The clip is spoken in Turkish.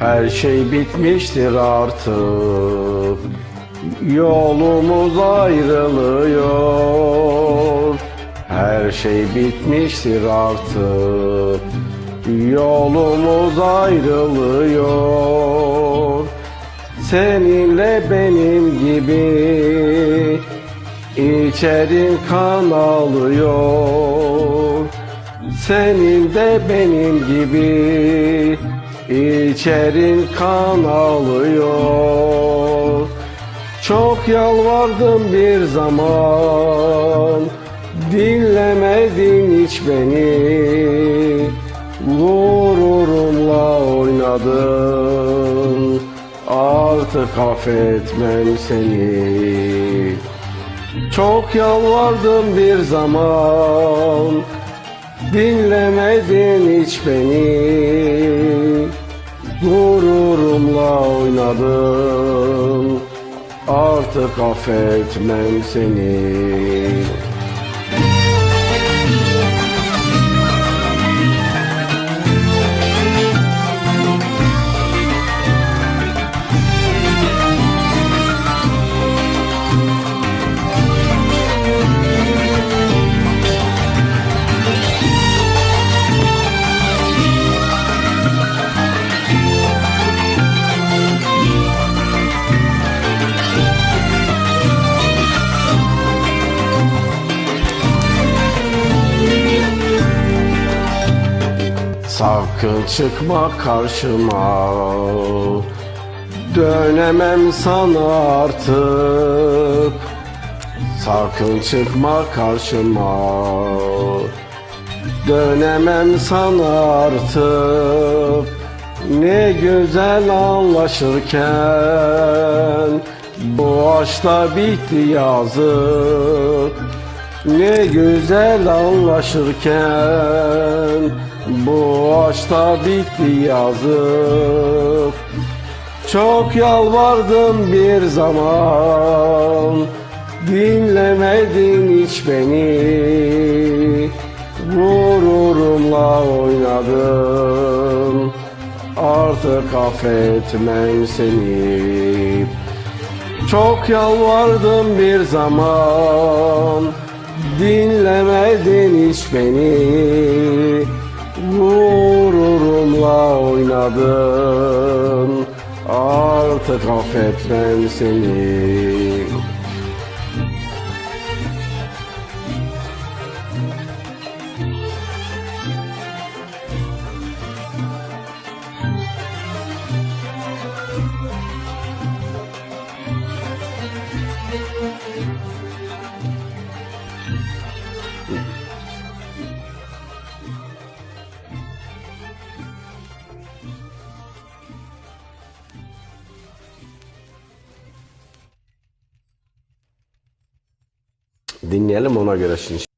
Her şey bitmiştir artık. Yolumuz ayrılıyor. Her şey bitmiştir artık. Yolumuz ayrılıyor. Seninle benim gibi İçerin kan alıyor. Senin de benim gibi İçerin kan alıyor. Çok yalvardım bir zaman. Dinlemedin hiç beni. Gururumla oynadın. Artık affetmem seni. Çok yalvardım bir zaman. Dinlemedin hiç beni Gururumla oynadın Artık affetmem seni Sakın çıkma karşıma. Dönemem sana artık. Sakın çıkma karşıma. Dönemem sana artık. Ne güzel anlaşırken Bu aşkta bitti yazık. Ne güzel anlaşırken Aşkta bitti yazık. Çok yalvardım bir zaman. Dinlemedin hiç beni. Gururumla oynadın Artık affetmem seni. Çok yalvardım bir zaman. Dinlemedin hiç beni Gururumla oynadın. Artık affetmem seni Dinleyelim ona göre şimdi.